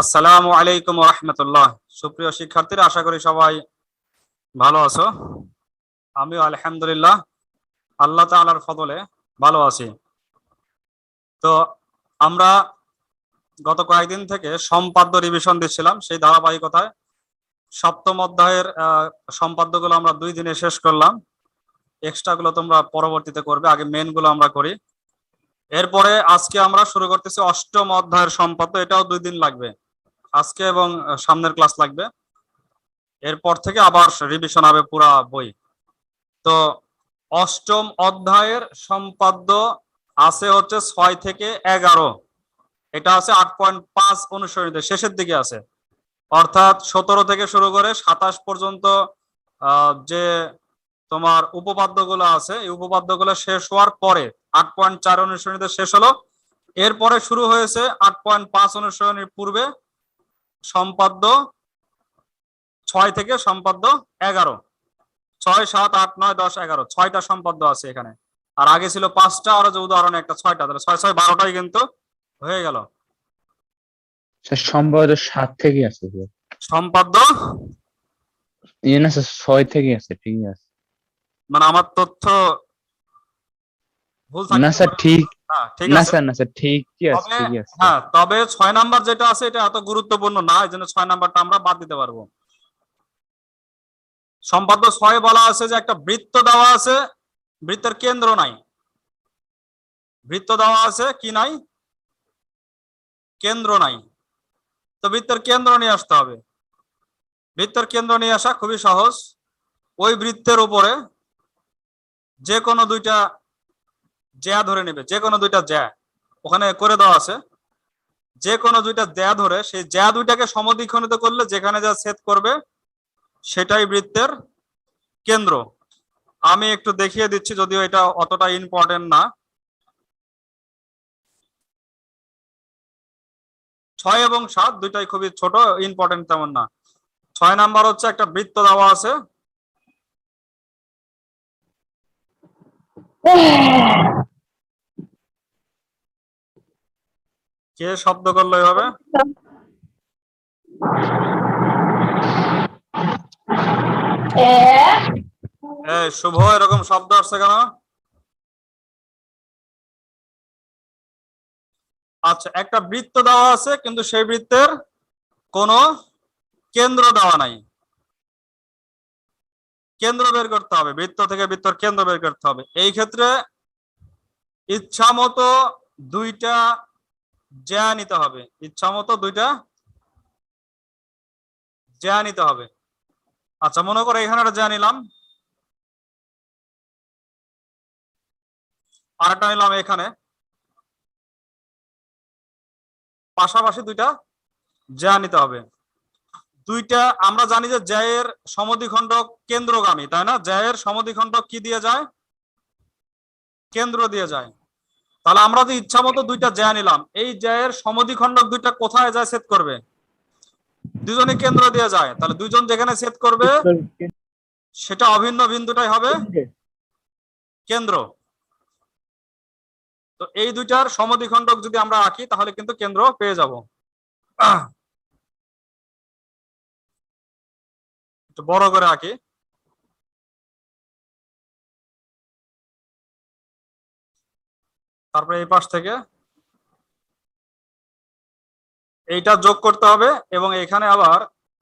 আসসালামু আলাইকুম রহমতুল্লাহ। সুপ্রিয় শিক্ষার্থীরা, আশা করি সবাই ভালো আছো। আমিও আলহামদুলিল্লাহ আল্লাহ তাআলার ফদলে ভালো আছি। তো আমরা গত কয়েকদিন থেকে সম্পাদ্য রিভিশন দিচ্ছিলাম, সেই ধারাবাহিকতায়। সপ্তম অধ্যায়ের সম্পাদ্যগুলো আমরা দুই দিনে শেষ করলাম। এক্সট্রা গুলো তোমরা পরবর্তীতে করবে, আগে মেনগুলো আমরা করি। এরপরে আজকে আমরা শুরু করতেছি অষ্টম অধ্যায়ের সম্পাদ্য, এটাও দুই দিন লাগবে। আজকে এবং সামনের ক্লাস লাগবে। এরপর থেকে আবার রিভিশন হবে পুরা বই। তো অষ্টম অধ্যায়ের সম্পাদ্য আছে হচ্ছে ছয় থেকে এগারো। এটা আছে আট পয়েন্ট পাঁচ অনুসরণীতে, শেষের দিকে আছে। অর্থাৎ সতেরো থেকে শুরু করে সাতাশ পর্যন্ত যে তোমার উপপাদ্যগুলো আছে, এই উপপাদ্যগুলো শেষ হওয়ার পরে আট পয়েন্ট চার অনুসরণীতে শেষ হলো। এরপরে শুরু হয়েছে আট পয়েন্ট পাঁচ অনুসরণীর পূর্বে সম্পাদ্য ছয় থেকে সম্পাদ্য এগারো। ছয় সাত আট নয় দশ এগারো। ছয়টা সম্পাদ্য আছে এখানে। আর আগে ছিল পাঁচটা আর যে উদাহরণে একটা ছয়টা। তাহলে ছয় ছয় বারোটাই কিন্তু হয়ে গেল। সম্ভবত সাত থেকে আছে সম্পাদ্য? ইয়ে ছয় থেকে আছে ঠিক আছে। মানে আমার তথ্য ভুল না স্যার ঠিক না আছে। স্যার না স্যার ঠিকই আছে ঠিকই আছে। হ্যাঁ তবে ছয় নাম্বার যেটা আছে এটা এত গুরুত্বপূর্ণ না এই জন্য ছয় নাম্বারটা আমরা বাদ দিতে পারব। সম্পাদ্য ছয় বলা আছে যে একটা বৃত্ত দেওয়া আছে বৃত্তের কেন্দ্র নাই। বৃত্ত দেওয়া আছে কি নাই? কেন্দ্র নাই। তো বৃত্তের কেন্দ্র নিয়ে আসতে হবে। বৃত্তের কেন্দ্র নিয়ে আসা খুবই সহজ। ওই বৃত্তের উপরে যে কোনো দুইটা জ্যা ধরে নেবে, যে কোনো দুইটা জ্যা। ওখানে করে দেওয়া আছে। যে কোনো দুইটা জ্যা ধরে, সেই জ্যা দুইটাকে সমদ্বিখণ্ডিত করলে যেখানে যা ছেদ করবে, সেটাই বৃত্তের কেন্দ্র। আমি একটু দেখিয়ে দিচ্ছি, যদিও এটা অতটা ইম্পর্টেন্ট না। ছয় এবং সাত দুইটাই খুবই ছোট ইম্পর্টেন্ট তেমন না। ছয় নাম্বার হচ্ছে একটা বৃত্ত দেওয়া আছে। কে শব্দ করল এভাবে? শুভ, এরকম শব্দ আসছে কেন? আচ্ছা একটা বৃত্ত দেওয়া আছে, কিন্তু সেই বৃত্তের কোনো কেন্দ্র দেওয়া নাই। কেন্দ্র বের করতে হবে, বৃত্ত থেকে বৃত্তর কেন্দ্র বের করতে হবে। এই ক্ষেত্রে ইচ্ছা মতো দুইটা জ্যা নিতে হবে। ইচ্ছা মতো দুইটা জ্যা নিতে হবে। আচ্ছা মনে করো এখানে একটা জ্যা নিলাম। আরেকটা নিলাম এখানে। পাশাপাশি দুইটা জ্যা নিতে হবে। দুইটা, আমরা জানি যে জ্যায়ের সমদ্বিখণ্ডক কেন্দ্রগামী, তাই না? জ্যায়ের সমদ্বিখণ্ডক কি দিয়ে যায়? কেন্দ্র দিয়ে যায়। তাহলে আমরা যদি ইচ্ছা মতো দুইটা জ্যা নিলাম, এই জ্যায়ের সমদ্বিখণ্ডক দুইটা কোথায় যায় সেট করবে? দুজনে কেন্দ্র দিয়ে যায়। তাহলে দুইজন যেখানে সেট করবে, সেটা অভিন্ন বিন্দুটাই হবে কেন্দ্র। তো এই দুইটার সমদ্বিখণ্ডক যদি আমরা আঁকি, তাহলে কিন্তু কেন্দ্র পেয়ে যাব। একটু বড় করে আঁকি। তারপরে এই পাশ থেকে এইটা যোগ করতে হবে এবং এখানে আবার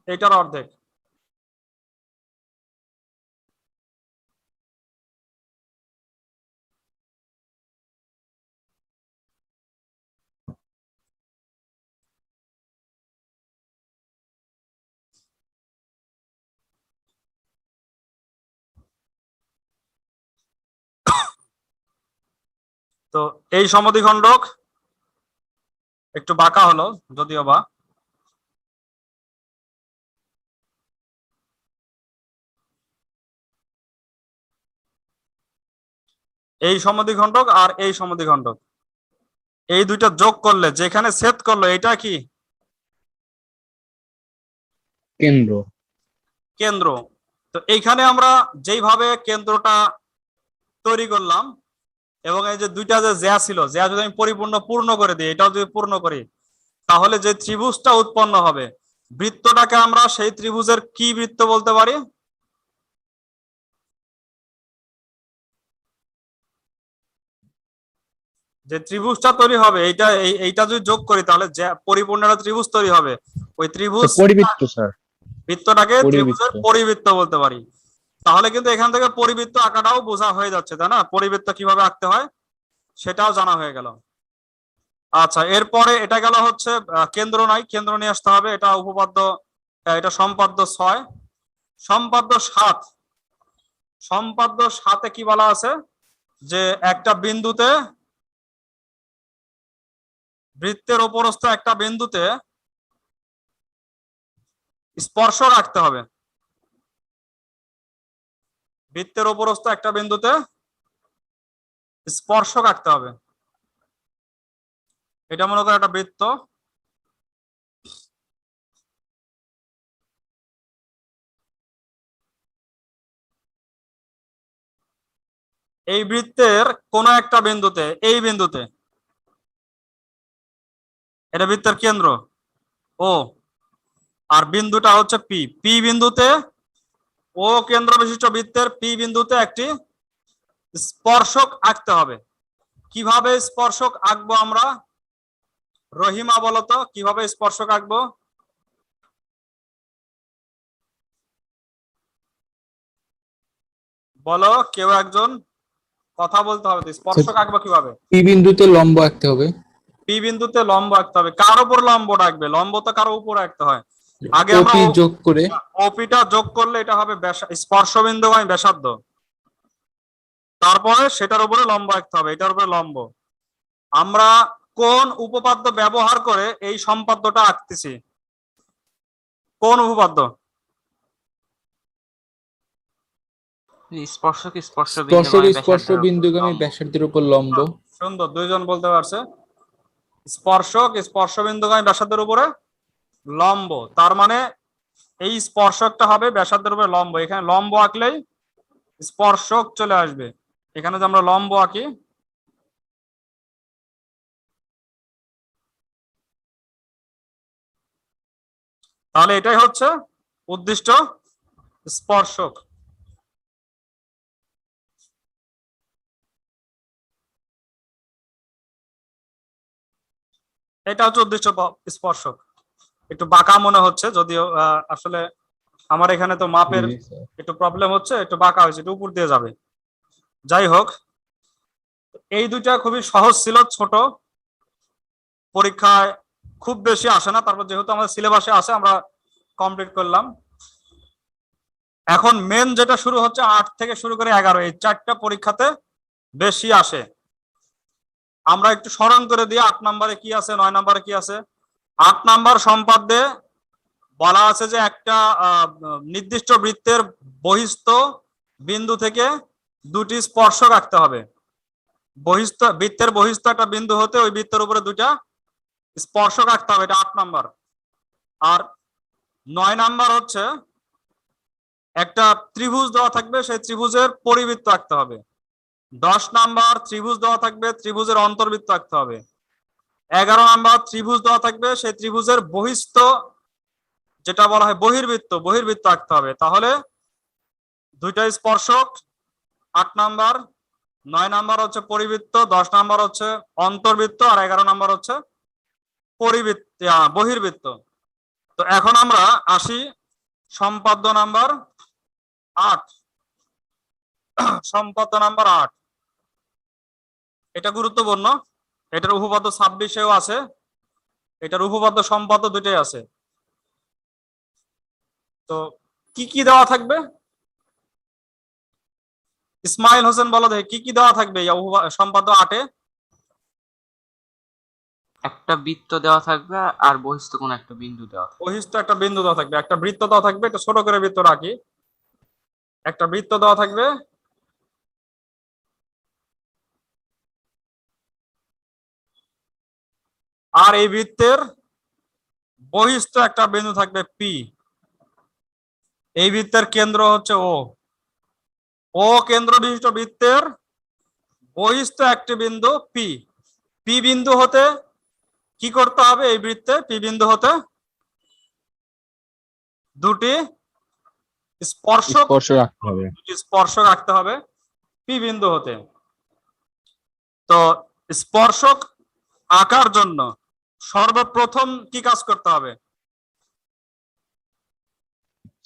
এইটার অর্ধেক। তো এই সমদ্বিখণ্ডক একটু বাঁকা হলো যদিও বা। এই সমদ্বিখণ্ডক আর এই সমদ্বিখণ্ডক। এই দুইটা যোগ করলে যেখানে ছেদ করল এটা কি? কেন্দ্র। কেন্দ্র। তো এইখানে আমরা যেইভাবে কেন্দ্রটা তৈরি করলাম এবং এই যে দুইটা যে জ্যা ছিল জ্যা যদি আমি পরিপূর্ণ পূর্ণ করে দিই এটাও যদি পূর্ণ করি তাহলে যে ত্রিভুজটা উৎপন্ন হবে বৃত্তটাকে আমরা সেই ত্রিভুজের কি বৃত্ত বলতে পারি? যে ত্রিভুজটা তৈরি হবে এইটা এই- এইটা যদি যোগ করি তাহলে যে পরিপূর্ণ একটা ত্রিভুজ তৈরি হবে। ওই ত্রিভুজ পরিবৃত্ত স্যার। বৃত্তটাকে ত্রিভুজের পরিবৃত্ত। বলতে পারি। তাহলে কিন্তু এখান থেকে পরিবৃত্ত আঁকাটাও বোঝা হয়ে যাচ্ছে, তাই না? পরিবৃত্ত কীভাবে আঁকতে হয় সেটাও জানা হয়ে গেল। আচ্ছা এরপরে এটা গেল হচ্ছে কেন্দ্র নাই কেন্দ্র নিয়ে আসতে হবে, এটা উপপাদ্য এটা সম্পাদ্য ছয়। সম্পাদ্য সাত। সম্পাদ্য সাতে কি বলা আছে? যে একটা বিন্দুতে বৃত্তের ওপরস্থ একটা বিন্দুতে স্পর্শ রাখতে হবে। বৃত্তের ওপরস্থ একটা বিন্দুতে স্পর্শ রাখতে হবে। এটা মনে করো একটা বৃত্ত। এই বৃত্তের কোন একটা বিন্দুতে, এই বিন্দুতে, এটা বৃত্তের কেন্দ্র, ও, আর বিন্দুটা হচ্ছে পি। পি বিন্দুতে ও কেন্দ্র বিশিষ্ট বৃত্তের পি বিন্দুতে একটি স্পর্শক আঁকতে হবে। কীভাবে স্পর্শক আঁকবো আমরা? রহিমা বলতো কীভাবে স্পর্শক আঁকবো? বলো কেউ একজন কথা বলতে হবে স্পর্শক আঁকবো কীভাবে? পি বিন্দুতে লম্ব আঁকতে হবে। পি বিন্দুতে লম্ব আঁকতে হবে। কার উপর লম্ব রাখবে লম্ব তো কারও উপর আঁকতে হয়। আগে আমরা ওপি যোগ করে। ওপিটা যোগ করলে এটা হবে স্পর্শবিন্দু হয় ব্যাসার্ধ। তারপরে সেটার উপরে লম্ব আঁকতে হবে এটার উপরে লম্ব। আমরা কোন উপপাদ্য ব্যবহার করে এই সম্পাদ্যটা আঁকতেছি? কোন উপপাদ্য? স্পর্শক স্পর্শ স্পর্শ বিন্দুগামী। ব্যাসার্ধের উপর লম্ব। সুন্দর দুইজন বলতে পারছে। স্পর্শক স্পর্শবিন্দুগামী ব্যাসার্ধের উপরে লম্ব, তার মানে এই স্পর্শকটা হবে ব্যাসার্ধের উপরে লম্ব। এখানে লম্ব আঁকলেই স্পর্শক চলে আসবে। এখানে যে আমরা লম্ব আঁকি, তাহলে এটাই হচ্ছে উদ্দিষ্ট স্পর্শক। এটা হচ্ছে উদ্দিষ্ট স্পর্শক। একটু বাঁকা মনে হচ্ছে যদিও আসলে আমার এখানে তো মাপের একটু প্রবলেম হচ্ছে একটু বাঁকা হয়েছে একটু উপর দিয়ে যাবে। যাই হোক এই দুইটা খুবই সহজ ছিল ছোট। পরীক্ষায় খুব বেশি আসে না তারপর যেহেতু আমাদের সিলেবাসে আছে আমরা কমপ্লিট করলাম। এখন মেন যেটা শুরু হচ্ছে আট থেকে শুরু করে এগারো এই চারটা পরীক্ষাতে বেশি আসে। আমরা একটু স্মরণ করে দিই আট নম্বরে কি আছে নয় নম্বরে কি আছে। আট নাম্বার সম্পাদ্যে বলা আছে যে একটা নির্দিষ্ট বৃত্তের বহিস্থ বিন্দু থেকে দুটি স্পর্শক আঁকতে হবে। বহিস্থ, বৃত্তের বহিস্থ একটা বিন্দু হতে ওই বৃত্তের উপরে দুটা স্পর্শক আঁকতে হবে, এটা আট নাম্বার। আর নয় নাম্বার হচ্ছে একটা ত্রিভুজ দেওয়া থাকবে, সেই ত্রিভুজের পরিবৃত্ত আঁকতে হবে। দশ নাম্বার ত্রিভুজ দেওয়া থাকবে, ত্রিভুজের অন্তর্বৃত্ত আঁকতে হবে। এগারো নাম্বার ত্রিভুজ দেওয়া থাকবে, সেই ত্রিভুজের বহিস্থ যেটা বলা হয় বহির্বৃত্ত বহির্বৃত্ত আঁকতে হবে। তাহলে দুইটা স্পর্শক, আট নাম্বার, নয় নাম্বার হচ্ছে পরিবৃত্ত, দশ নাম্বার হচ্ছে অন্তর্বৃত্ত, আর এগারো নাম্বার হচ্ছে পরিবৃত্ত বহির্বৃত্ত। তো এখন আমরা আসি সম্পাদ্য নাম্বার আট। সম্পাদ্য নাম্বার আট। এটা গুরুত্বপূর্ণ। এটার উপপাদ্য ছাব্বিশেও আছে। এটার উপপাদ্য সম্পাদ্য দুটোই আছে। তো কি কি দেওয়া থাকবে? ইসমাইল হোসেন বলো দেখে কি কি দেওয়া থাকবে সম্পাদ্য আটে? একটা বৃত্ত দেওয়া থাকবে আর বহিস্থ কোন একটা বিন্দু দেওয়া বহিস্থ একটা বিন্দু দেওয়া থাকবে। একটা বৃত্ত দেওয়া থাকবে একটা ছোট করে বৃত্ত রাখি একটা বৃত্ত দেওয়া থাকবে আর এই বৃত্তের বহিস্থ একটা বিন্দু থাকবে পি এই বৃত্তের কেন্দ্র হচ্ছে ও ও কেন্দ্র বিশিষ্ট বৃত্তের বহিস্থ একটি বিন্দু পি পি বিন্দু হতে কি করতে হবে এই বৃত্তে? পি বিন্দু হতে দুটি স্পর্শক স্পর্শ রাখতে হবে। দুটি স্পর্শক রাখতে হবে পি বিন্দু হতে। তো স্পর্শক আঁকার জন্য সর্বপ্রথম কি কাজ করতে হবে?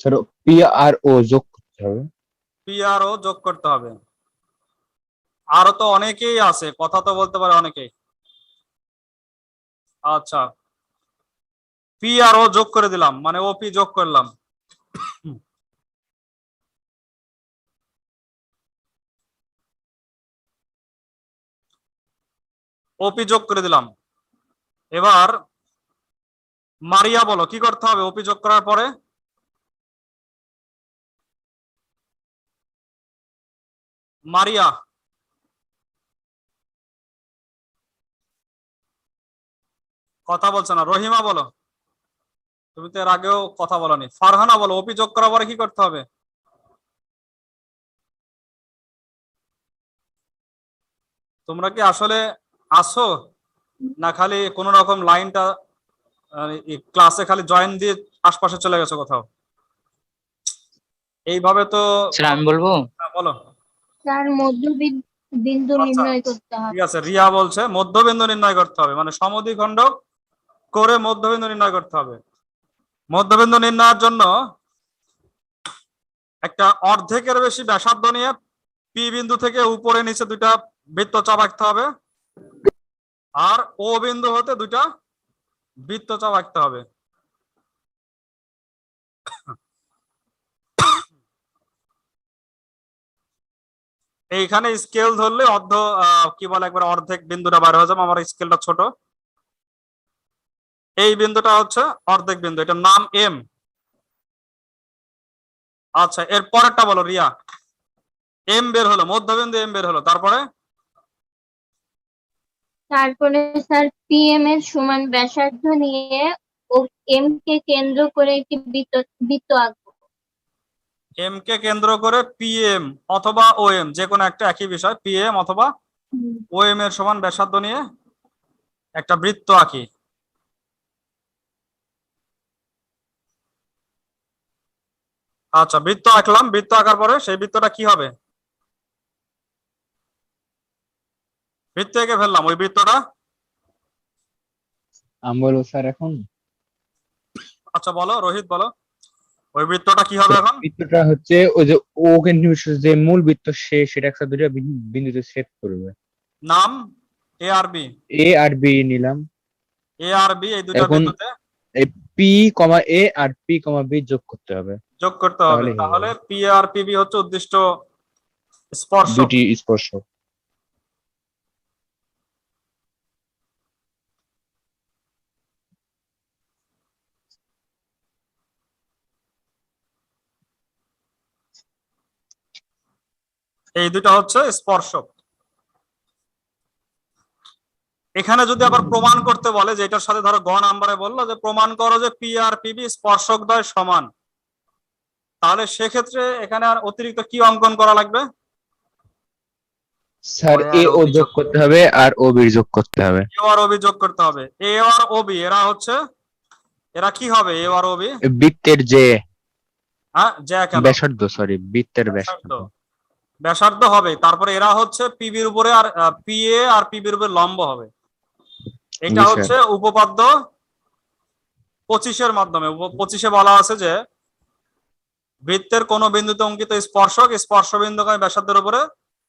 স্যার পি আর ও যোগ করতে হবে। পি আর ও যোগ করতে হবে। আরও তো অনেকেই আছে কথা তো বলতে পারে অনেকেই। আচ্ছা। পি আর ও যোগ করে দিলাম মানে ওপি যোগ করলাম। ওপি যোগ করে দিলাম। এবার মারিয়া বলো, কি করতে হবে? ওপি যোগ করার পরে? মারিয়া। কথা বলছে না। রহিমা বলো। তুমি তো এর আগেও কথা বলনি। ফারহানা বলো ওপি যোগ করার পরে কি করতে হবে? তোমরা কি আসলে আসো? না খালি কোন রকম লাইনটা ক্লাসে খালি জয়েন দিয়ে আশপাশে চলে গেছে কোথাও। এইভাবে তো স্যার আমি বলব? হ্যাঁ, বলো। তার মধ্যবিন্দু আচ্ছা। নির্ণয় করতে হবে। ঠিক আছে রিয়া বলছে মধ্যবিন্দু নির্ণয় করতে হবে। মানে সমদ্বিখণ্ডক করে মধ্যবিন্দু নির্ণয় করতে হবে। মধ্যবিন্দু নির্ণয়ের জন্য একটা অর্ধেকের বেশি ব্যাসার্ধ নিয়ে পি বিন্দু থেকে উপরে নিচে দুইটা বৃত্ত চাপ আঁকতে হবে। আর ও বিন্দু হতে দুইটা বৃত্ত চাপ আঁকতে হবে। এইখানে স্কেল ধরলে অর্ধ কি বলে একবার, অর্ধেক বিন্দুটা বার হয়ে যাবে। আমার স্কেলটা ছোট। এই বিন্দুটা হচ্ছে অর্ধেক বিন্দু। এটার নাম এম আচ্ছা এর পরেরটা বলো, রিয়া। এম বের হলো, মধ্যবিন্দু এম বের হলো। তারপরে তারপরে স্যার পিএম এর সমান ব্যাসার্ধ নিয়ে ও এম কে কেন্দ্র করে একটি বৃত্ত বৃত্ত এম কে কেন্দ্র করে পিএম অথবা ও এম যে কোনো একটা একই বিষয় পিএম অথবা হুম। ও এম এর সমান ব্যাসার্ধ নিয়ে একটা বৃত্ত আঁকি আচ্ছা বৃত্ত আঁকলাম, বৃত্ত আঁকার পরে সেই বৃত্তটা কি হবে বৃত্ত এঁকে ফেললাম ওই বৃত্তটা? আমি বলব স্যার এখন। আচ্ছা বলো রোহিত বলো। ওই বৃত্তটা কি হবে এখন? বৃত্তটা হচ্ছে ওই যে ও যে মূল বৃত্ত সে সেটা একটা বিন- বিন্দুতে সেট করবে। নাম? এ আর বি এ আর বি নিলাম। এ আর বি এই দুটো বিন্দুতে? পি কমা এ আর পি কমা বি যোগ করতে হবে। যোগ করতে হবে। তাহলে পি আর পিবি হচ্ছে উদ্দিষ্ট স্পর্শ দুটি স্পর্শ এই দুটো হচ্ছে স্পর্শক। এখানে যদি আবার প্রমাণ করতে বলে যে এটার সাথে ধরো গ নাম্বারে বলল যে প্রমাণ করো যে পি আর পিবি স্পর্শক দ্বয় সমান তাহলে সেক্ষেত্রে এখানে আর অতিরিক্ত কি অঙ্কন করা লাগবে? স্যার এ ও ও যোগ করতে হবে আর ও বি যোগ করতে হবে। এ আর ওবি যোগ করতে হবে। এ আর ওবি এরা হচ্ছে এরা কি হবে এ আর ওবি বৃত্তের যে হ্যাঁ জ্যা কেন ব্যাসার্ধ সরি বৃত্তের ব্যাসার্ধ। ব্যাসার্ধ হবে তারপরে এরা হচ্ছে পিবির উপরে আর পি এ আর পিবির উপরে লম্ব হবে। এটা হচ্ছে উপপাদ্য পঁচিশের মাধ্যমে। পঁচিশে বলা আছে যে বৃত্তের কোন বিন্দুতে অঙ্কিত স্পর্শক স্পর্শ বিন্দু ব্যাসার্ধের উপরে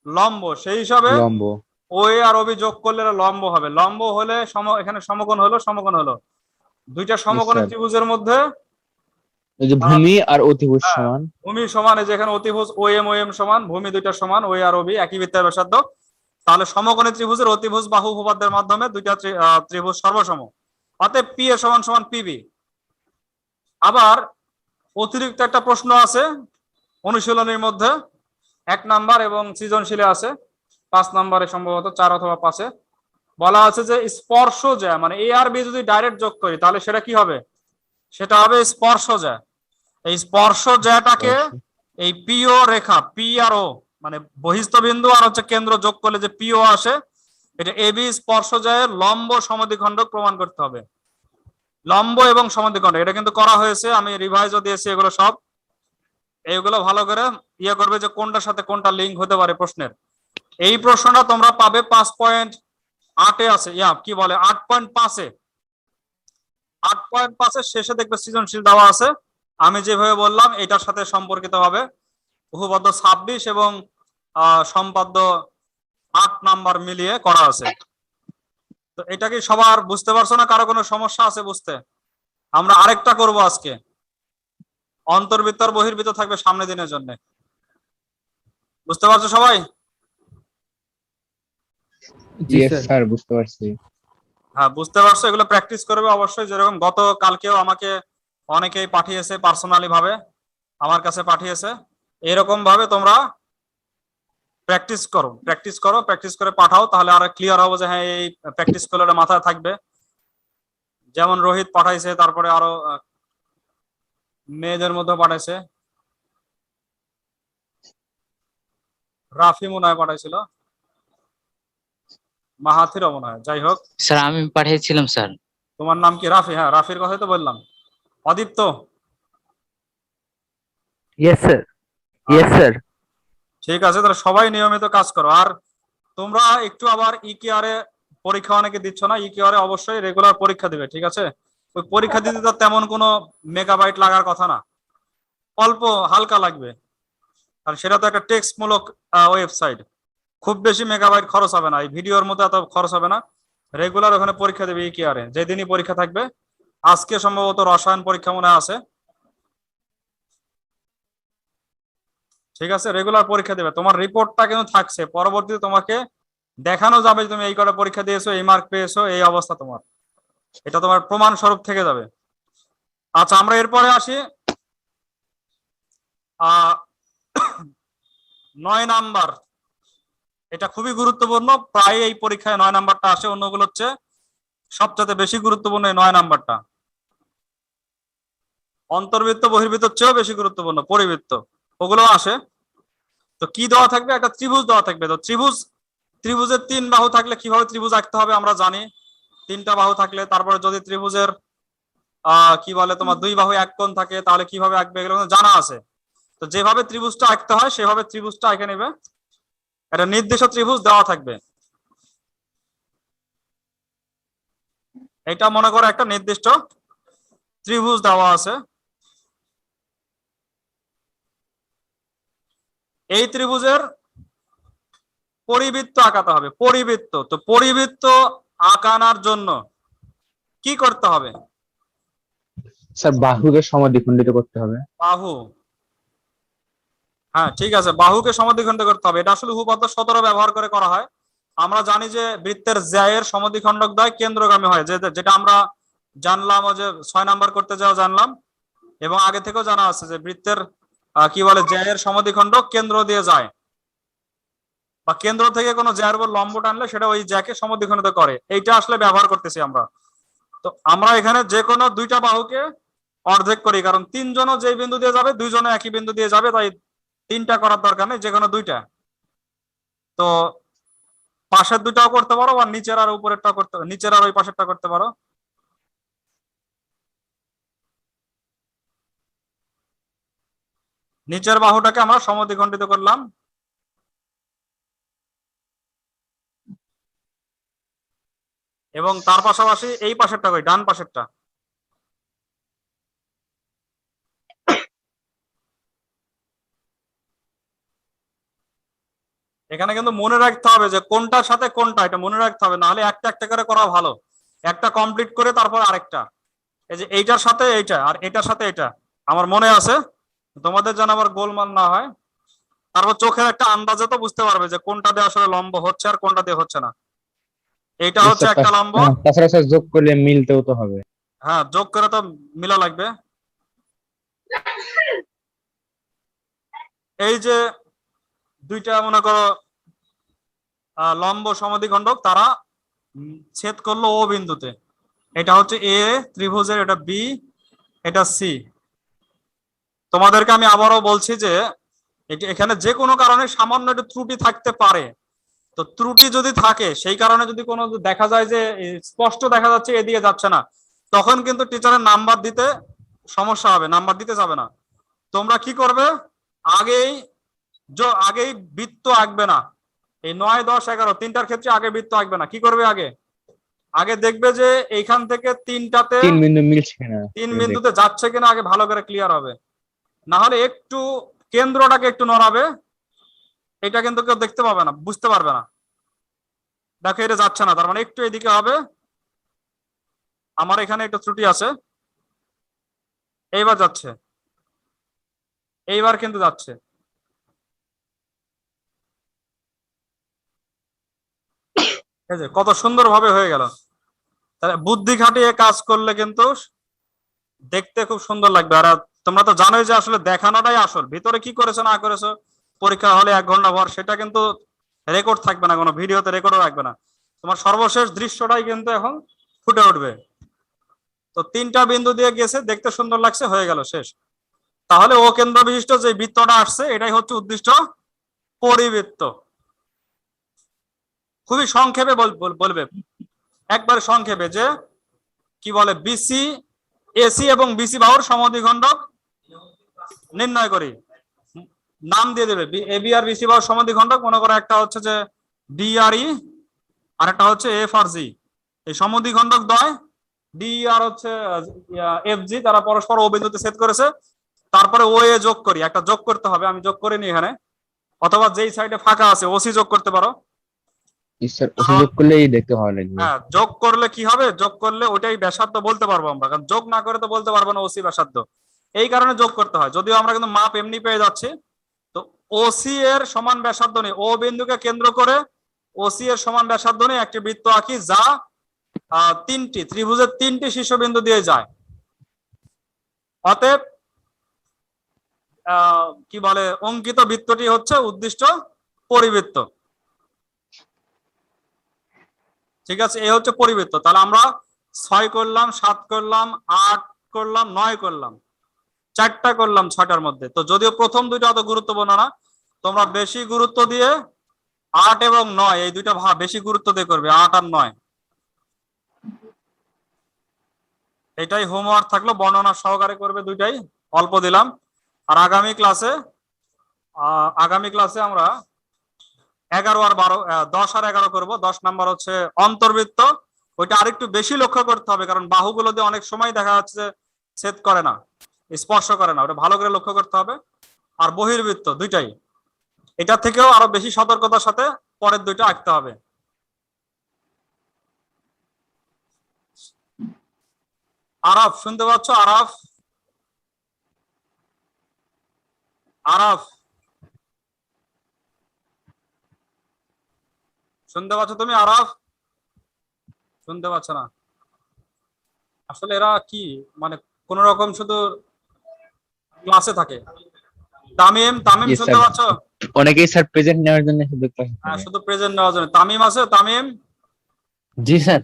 লম্ব। সেই হিসাবে লম্ব। ও এ আর ওবি যোগ করলে লম্ব হবে। লম্ব হলে সম এখানে সমকোণ হলো সমকোণ হলো। দুইটা সমকোণের ত্রিভুজের মধ্যে যে ভূমি আর অতিভুজ হ্যাঁ। সমান। ভূমি সমান এই যে অতিভুজ ও এম ও এম সমান ভূমি দুইটা সমান ও আর ওবি একই বৃত্তের ব্যাসার্ধ। তাহলে সমকোণী ত্রিভুজের অতিভুজ বাহু উপপাদ্যের মাধ্যমে দুইটা ত্রিভুজ সর্বসম। অতএব পি এ সমান সমান পিবি আবার অতিরিক্ত একটা প্রশ্ন আছে অনুশীলনীর মধ্যে। এক নাম্বার এবং সৃজনশীলে আছে। পাঁচ নাম্বারে সম্ভবত চার অথবা পাঁচে। বলা আছে যে স্পর্শ যা মানে এ আর বি যদি ডাইরেক্ট যোগ করি তাহলে সেটা কি হবে? সেটা হবে স্পর্শ যা এই স্পর্শ জ্যাটাকে এই পিও রেখা পি আর ও মানে বহিস্থ বিন্দু আর হচ্ছে কেন্দ্র যোগ করলে যে পিও আসে এটা এবি স্পর্শজায়ের লম্ব সমাধিখণ্ডক প্রমাণ করতে হবে। লম্ব এবং সমাধিখণ্ড এটা কিন্তু করা হয়েছে আমি রিভাইজও দিয়েছি এগুলো সব। এইগুলো ভালো করে ইয়ে করবে যে কোনটার সাথে কোনটা লিঙ্ক হতে পারে প্রশ্নের। এই প্রশ্নটা তোমরা পাবে পাঁচ পয়েন্ট আটে আছে ইয়া কি বলে আট পয়েন্ট পাঁচে। আট পয়েন্ট পাঁচের শেষে দেখবে সৃজনশীল দেওয়া আছে। আমি যেভাবে বললাম এটার সাথে সম্পর্কিত হবে উপপাদ্য ছাব্বিশ এবং আহ, সম্পাদ্য আট নাম্বার মিলিয়ে করা আছে। তো এটা কি সবার বুঝতে পারছ না? কারও কোনো সমস্যা আছে বুঝতে? আমরা আরেকটা করব আজকে। অন্তর্বৃত্ত আর বহির্বৃত্ত থাকবে সামনে দিনের জন্য। বুঝতে পারছ সবাই? জি ইয়েস স্যার স্যার বুঝতে পারছি। হ্যাঁ বুঝতে পারছ। এগুলো প্র্যাকটিস করবে অবশ্যই। যেরকম গত কালকেও আমাকে অনেকেই পাঠিয়েছে পার্সোনালি ভাবে আমার কাছে পাঠিয়েছে। এরকম ভাবে তোমরা প্র্যাকটিস করো প্র্যাকটিস করো প্র্যাকটিস করে পাঠাও তাহলে আর ক্লিয়ার হবে যে হ্যাঁ এই প্র্যাকটিস করলে মাথায় থাকবে। যেমন রোহিত পাঠাইছে তারপরে আরও মেয়েদের মধ্যে পাঠাইছে। রাফি মনে হয় পাঠাইছিল। মাহাথিরও মনে হয় যাই হোক। স্যার আমি পাঠিয়েছিলাম স্যার। তোমার নাম কি? রাফি হ্যাঁ রাফির কথাই তো বললাম। Adipta? Yes sir yes sir ঠিক আছে তাহলে সবাই নিয়মিত কাজ করো। আর তোমরা একটু আবার ইকিআর এ পরীক্ষা অনেকে দিচ্ছ না ইকিআর এ অবশ্যই রেগুলার পরীক্ষা দিবে ঠিক আছে? ওই পরীক্ষা দিতে তো তেমন কোনো মেগাবাইট লাগার কথা না। অল্প হালকা লাগবে। আর সেটা তো একটা টেক্সট মূলক ওয়েবসাইট খুব বেশি মেগাবাইট খরচ হবে না এই ভিডিওর মতো এত খরচ হবে না। রেগুলার ওখানে পরীক্ষা দেবে ইকিআর এ যেদিনই পরীক্ষা থাকবে। আজকে সম্ভবত রসায়ন পরীক্ষা মনে আছে। ঠিক আছে রেগুলার পরীক্ষা দেবে। তোমার রিপোর্টটা কিন্তু থাকছে, পরবর্তীতে তোমাকে দেখানো যাবে তুমি এই কটা পরীক্ষা দিয়েছ, এই মার্ক পেয়েছ, এই অবস্থা তোমার। এটা তোমার প্রমাণ স্বরূপ থেকে যাবে। আচ্ছা আমরা এরপরে আসি। নয় নাম্বার। এটা খুবই গুরুত্বপূর্ণ, প্রায় এই পরীক্ষায় নয় নাম্বারটা আসে, অন্যগুলো হচ্ছে সবচেয়ে বেশি গুরুত্বপূর্ণ এই নয় নাম্বারটা। অন্তর্বৃত্ত, বহির্বৃত্ত চেয়েও বেশি গুরুত্বপূর্ণ, পরিবৃত্ত। ওগুলো আসে। তো কি দেওয়া থাকবে? একটা ত্রিভুজ দেওয়া থাকবে। তো ত্রিভুজ, ত্রিভুজের তিন বাহু থাকলে কীভাবে ত্রিভুজ আঁকতে হবে আমরা জানি। তিনটা বাহু থাকলে, তারপরে যদি ত্রিভুজের আহ কি বলে তোমার, দুই বাহু এক কোণ থাকে, তাহলে কীভাবে আঁকবে? এগুলো জানা আছে। তো যেভাবে ত্রিভুজটা আঁকতে হয়, সেভাবে ত্রিভুজটা এঁকে নেবে। একটা নির্দিষ্ট ত্রিভুজ দেওয়া থাকবে। এটা মনে করো একটা নির্দিষ্ট ত্রিভুজ দেওয়া আছে। এই ত্রিভুজের পরিবৃত্ত আঁকাতে হবে পরিবৃত্ত। তো পরিবৃত্ত আঁকানোর জন্য কি করতে হবে? স্যার বাহুকে সমাধিখণ্ডিত করতে হবে। বাহু। হ্যাঁ ঠিক আছে বাহুকে সমাধিখণ্ড করতে হবে। এটা আসলে উপপাদ্য সতেরো ব্যবহার করে করা হয়। আমরা জানি যে বৃত্তের জ্যায়ের সমাধিখণ্ডক দ্বয় কেন্দ্রগামী হয় যে যেটা আমরা জানলাম ও যে ছয় নাম্বার করতে যাওয়া জানলাম এবং আগে থেকেও জানা আছে যে বৃত্তের কি বলে, জ্যায়ের সমাধিখণ্ডক কেন্দ্র দিয়ে যায়। বা কেন্দ্র থেকে কোনো জ্যায়ের উপর লম্ব টানলে সেটা ওই জ্যাকে সমাধিখণ্ডিত করে। এইটা আসলে ব্যবহার করতেছি আমরা। তো আমরা এখানে যে কোনো দুইটা বাহুকে অর্ধেক করি, কারণ তিনজনও যে বিন্দু দিয়ে যাবে দুইজনে একই বিন্দু দিয়ে যাবে, তাই তিনটা করার দরকার নেই যে কোনো দুইটা। তো পাশের দুইটাও করতে পারো, বা নিচের আর উপরেরটা করতে নিচের আর ওই পাশেরটা করতে পারো। নিচের বাহুটাকে আমরা সমদ্বিখণ্ডিত করলাম। এবং তার পাশাপাশি এই পাশেরটা কই? ডান পাশেরটা। এখানে কিন্তু মনে রাখতে হবে যে কোনটার সাথে কোনটা, এটা মনে রাখতে হবে, নাহলে একটা একটা করে করা ভালো। একটা কমপ্লিট করে তারপর আরেকটা। এই যে এইটার সাথে এইটা আর এটার সাথে এটা আমার মনে আছে? তোমাদের যেন আবার গোলমাল না হয় তারপর চোখের একটা আন্দাজে তো বুঝতে পারবে যে কোনটা দিয়ে আসলে লম্ব হচ্ছে আর কোনটা দিয়ে হচ্ছে না। এইটা হচ্ছে একটা লম্ব। হ্যাঁ, তাছাড়া যোগ করলে মিলতেও তো হবে। হ্যাঁ যোগ করে তো মিলা লাগবে। এই যে দুইটা মনে করো লম্ব সমাধিখণ্ডক তারা ছেদ করল ও বিন্দুতে। এটা হচ্ছে এ ত্রিভুজের এটা বি এটা সি তোমাদেরকে আমি আবারও বলছি যে এখানে যে কোনো কারণে সামান্য একটু ত্রুটি থাকতে পারে। তো ত্রুটি যদি থাকে সেই কারণে যদি কোনো দেখা যায় যে স্পষ্ট দেখা যাচ্ছে এদিকে যাচ্ছে না তখন কিন্তু টিচারের নাম্বার দিতে সমস্যা হবে নাম্বার দিতে যাবে না। তোমরা কি করবে? আগেই আগেই বৃত্ত আঁকবে না। এই নয় দশ এগারো তিনটার ক্ষেত্রে আগে বৃত্ত আঁকবে না। কি করবে আগে? আগে দেখবে যে এইখান থেকে তিনটাতে তিন বিন্দু মিলছে কিনা? তিন বিন্দুতে যাচ্ছে কিনা আগে ভালো করে ক্লিয়ার হবে। না হলে একটু কেন্দ্রটাকে একটু নড়াবে। এটা কিন্তু কেউ দেখতে পাবে না, বুঝতে পারবে না। দেখো, এটা যাচ্ছে না, তার মানে একটু এদিকে হবে। আমার এখানে একটা ত্রুটি আছে। এইবার যাচ্ছে। এইবার কিন্তু যাচ্ছে। কত সুন্দর ভাবে হয়ে গেল। তাহলে বুদ্ধি খাটিয়ে কাজ করলে কিন্তু দেখতে খুব সুন্দর লাগবে। আর তোমরা তো জানোই যে আসলে দেখানোটাই আসল। ভিতরে কি করেছ, না করেছ, পরীক্ষা হলে এক ঘণ্টা পর, সেটা কিন্তু রেকর্ড থাকবে না, কোনো ভিডিওতে রেকর্ডও রাখবে না। তোমার সর্বশেষ দৃশ্যটাই কিন্তু এখন ফুটে উঠবে। তো তিনটা বিন্দু দিয়ে গেছে, দেখতে সুন্দর লাগছে, হয়ে গেল, শেষ। তাহলে ও কেন্দ্র বিশিষ্ট যে বৃত্তটা আসছে, এটাই হচ্ছে উদ্দিষ্ট পরিবৃত্ত। খুবই সংক্ষেপে বল- বল- বলবে। একবার সংক্ষেপে যে, কি বলে বিসি এসি এবং বিসি বাহুর সমদ্বিখণ্ডক নির্ণয় করি। নাম দিয়ে দেবে। এবি আর বিসি বাহুর সমদ্বিখণ্ডক মনে করো একটা হচ্ছে যে ডিআরই আর একটা হচ্ছে এফ আর জি এই সমাধি সমদ্বিখণ্ডক দয় ডি আর হচ্ছে এফ জি তারা পরস্পর ও বিন্দুতে সেট করেছে। তারপরে ও এ যোগ করি। একটা যোগ করতে হবে আমি যোগ করিনি এখানে। অথবা যেই সাইডে ফাঁকা আছে ওসি যোগ করতে পারো। দেখতে ভালো হ্যাঁ যোগ করলে কি হবে? যোগ করলে ওটাই ব্যাসার্ধ বলতে পারব আমরা। কারণ যোগ না করে তো বলতে পারব না ওসি ব্যাসার্ধ। এই কারণে যোগ করতে হয়। যদিও আমরা কিন্তু মাপ এমনি পেয়ে যাচ্ছি। তো ওসি এর সমান ব্যাসার্ধ নেই ও বিন্দুকে কেন্দ্র করে ওসি এর সমান ব্যাসার্ধ নেই একটি বৃত্ত আঁকি যা তিনটি, ত্রিভুজের তিনটি শীর্ষবিন্দু দিয়ে যায়। অতএব কি বলে, অঙ্কিত বৃত্তটি হচ্ছে উদ্দিষ্ট পরিবৃত্ত। ঠিক আছে এই হচ্ছে পরিবৃত্ত। তাহলে আমরা ছয় করলাম, সাত করলাম, আট করলাম, নয় করলাম। চারটা করলাম ছয়টার মধ্যে। তো যদিও প্রথম দুইটা অত গুরুত্বপূর্ণ না, তোমরা বেশি গুরুত্ব দিয়ে আট এবং নয়, এই দুইটা ভাব বেশি গুরুত্ব দিয়ে করবে, আট আর নয়। এটাই হোমওয়ার্ক থাকল, বর্ণনা সহকারে করবে দুইটাই, অল্প দিলাম। আর আগামী ক্লাসে আগামী ক্লাসে আমরা এগারো আর বারো দশ আর এগারো করব। দশ নাম্বার হচ্ছে অন্তর্বৃত্ত। ওইটা আরেকটু বেশি লক্ষ্য করতে হবে, কারণ বাহুগুলো দিয়ে অনেক সময় দেখা যাচ্ছে ছেদ করে না। স্পর্শ করে না, ওটা ভালো করে লক্ষ্য করতে হবে। আর বহির্বৃত্ত দুইটাই, এটা থেকেও আরও বেশি সতর্কতার সাথে পরের দুইটা আঁকতে হবে। আরাফ, শুনতে পাচ্ছ আরাফ? আরাফ? শুনতে পাচ্ছ তুমি আরাফ? শুনতে পাচ্ছ না। আসলে এরা কি মানে কোন রকম শুধু ক্লাসে থাকে। তামিম তামিম শুনতে. পাচ্ছ? অনেকেই স্যার প্রেজেন্ট নেওয়ার জন্য শুধু হ্যাঁ শুধু প্রেজেন্ট নেওয়ার জন্য। তামিম আছে? তামিম? জি স্যার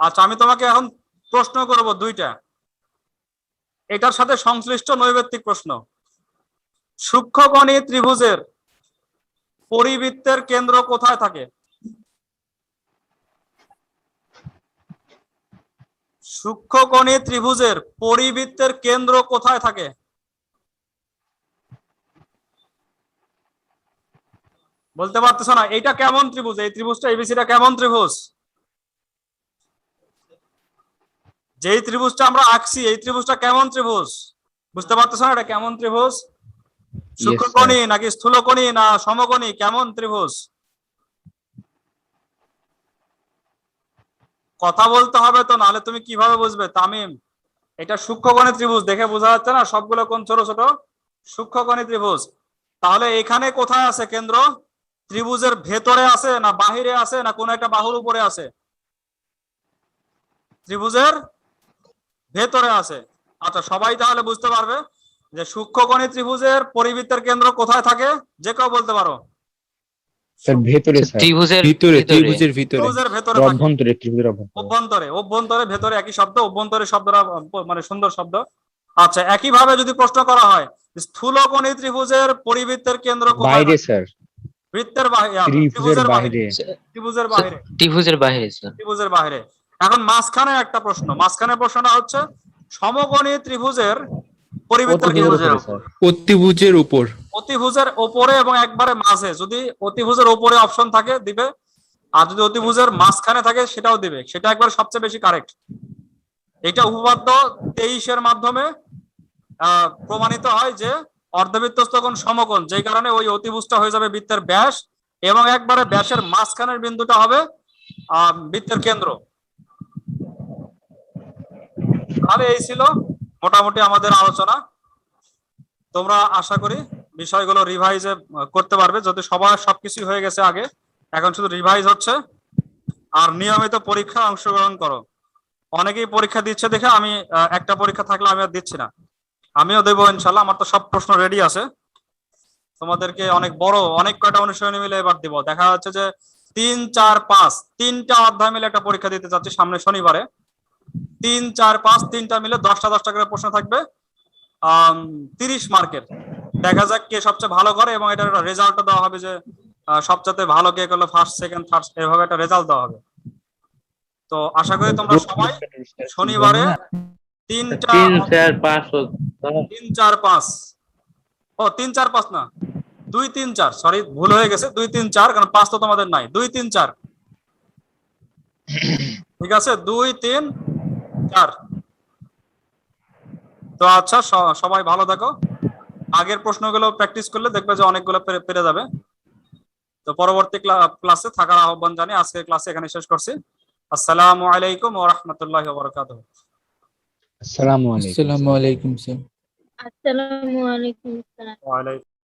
আচ্ছা আমি তোমাকে এখন প্রশ্ন করব দুইটা। এটার সাথে সংশ্লিষ্ট নৈবেত্তিক প্রশ্ন। সূক্ষ্মকণি ত্রিভুজের পরিবৃত্তের কেন্দ্র কোথায় থাকে? সূক্ষ্মকণি ত্রিভুজের পরিবৃত্তের কেন্দ্র কোথায় থাকে? বলতে পারতেছ না এইটা কেমন ত্রিভুজ? এই ত্রিভুজটা এবিসিটা কেমন ত্রিভুজ? যেই ত্রিভুজটা আমরা আঁকছি এই ত্রিভুজটা কেমন ত্রিভুজ? বুঝতে পারতেছ না এটা কেমন ত্রিভুজ? সূক্ষ্মকণি নাকি স্থূলকণি না সমকোণী কেমন ত্রিভুজ? কথা বলতে হবে তো নাহলে তুমি কীভাবে বুঝবে? তামিম এটা সূক্ষ্মকণি ত্রিভুজ দেখে বোঝা যাচ্ছে না? সবগুলো কোন ছোট ছোট। সূক্ষ্মকণি ত্রিভুজ। তাহলে এখানে কোথায় আছে কেন্দ্র? ত্রিভুজের ভেতরে আছে না বাহিরে আছে না কোন একটা বাহুর উপরে আছে? ত্রিভুজের ভেতরে আছে। আচ্ছা সবাই তাহলে বুঝতে পারবে যে সূক্ষ্মকণি ত্রিভুজের পরিবৃত্তের কেন্দ্র কোথায় থাকে? যে কেউ বলতে পারো। স্যার ভেতরে স্যার। ত্রিভুজের ভিতরে ভিতরে। ত্রিভুজের ভিতরে। ত্রিভুজের ভেতরে অভ্যন্তরে একই শব্দ অভ্যন্তরে শব্দটা মানে সুন্দর শব্দ। আচ্ছা একই ভাবে যদি প্রশ্ন করা হয় স্থূলকণি ত্রিভুজের পরিবৃত্তের কেন্দ্র কোথায় বাইরে স্যার। বৃত্তের বাহিরে ত্রিভুজের বাইরে ত্রিভুজের বাইরে ত্রিভুজের বাইরে ত্রিভুজের বাইরে এখন মাঝখানে একটা প্রশ্ন। মাঝখানে প্রশ্নটা হচ্ছে সমকোণী ত্রিভুজের। উপর অতিভুজের উপর। অতিভুজের ওপরে এবং একবারে মাঝে। যদি অতিভুজের ওপরে অপশন থাকে দিবে। আর যদি অতিভুজের মাঝখানে থাকে সেটাও দিবে। সেটা একবার সবচেয়ে বেশি কারেক্ট এটা উপপাদ্য তেইশের মাধ্যমে আহ, প্রমাণিত হয় যে অর্ধবৃত্তস্থ কোণ সমকোণ যে কারণে ওই অতিভুজটা হয়ে যাবে বৃত্তের ব্যাস এবং একবারে ব্যাসের মাঝখানের বিন্দুটা হবে বৃত্তের কেন্দ্র। তাহলে এই ছিল মোটামুটি আমাদের আলোচনা। তোমরা আশা করি বিষয়গুলো রিভাইজে করতে পারবে, যদি সবার সবকিছু হয়ে গেছে আগে, এখন শুধু রিভাইজ হচ্ছে। আর নিয়মিত পরীক্ষা অংশগ্রহণ করো। অনেকেই পরীক্ষা দিচ্ছে দেখে আমি একটা পরীক্ষা থাকলে আমি আর দিচ্ছি না। আমিও দেবো ইনশাল্লাহ আমার তো সব প্রশ্ন রেডি আছে। তোমাদেরকে অনেক বড় অনেক কয়টা অনুশীলনী মিলে এবার দিব। দেখা যাচ্ছে যে তিন চার পাঁচ তিনটা অধ্যায় মিলে একটা পরীক্ষা দিতে চাচ্ছি সামনে শনিবারে। তিন চার পাঁচ তিনটা মিলে দশটা দশটা করে প্রশ্ন থাকবে। তিরিশ মার্কের। দেখা যাক কে সবচেয়ে ভালো করে এবং এটার একটা রেজাল্টও দেওয়া হবে যে সবচেয়ে ভালো কে করল ফার্স্ট সেকেন্ড থার্ড এভাবে একটা রেজাল্ট দেওয়া হবে। তো আশা করি তোমরা সবাই শনিবারে তিনটা তিন চার পাঁচ ও তিন চার পাঁচ। ও তিন চার পাঁচ না। দুই তিন চার। সরি ভুল হয়ে গেছে। দুই তিন চার কারণ পাঁচ তো তোমাদের নাই। দুই তিন চার। ঠিক আছে? দুই তিন চার। তো আচ্ছা সবাই ভালো থাকো। আগের প্রশ্নগুলো প্র্যাকটিস করলে দেখবে যে অনেকগুলো পেরে পেরে যাবে। তো পরবর্তী ক্লাসে থাকার আহ্বান জানিয়ে আজকের ক্লাসে এখানে শেষ করছি। আসসালামু আলাইকুম ওয়া রাহমাতুল্লাহি ওয়া বারাকাতুহু। আসসালামু আলাইকুম আসসালামু আলাইকুম স্যার। আসসালামু আলাইকুম আসসালাম আলাইকুম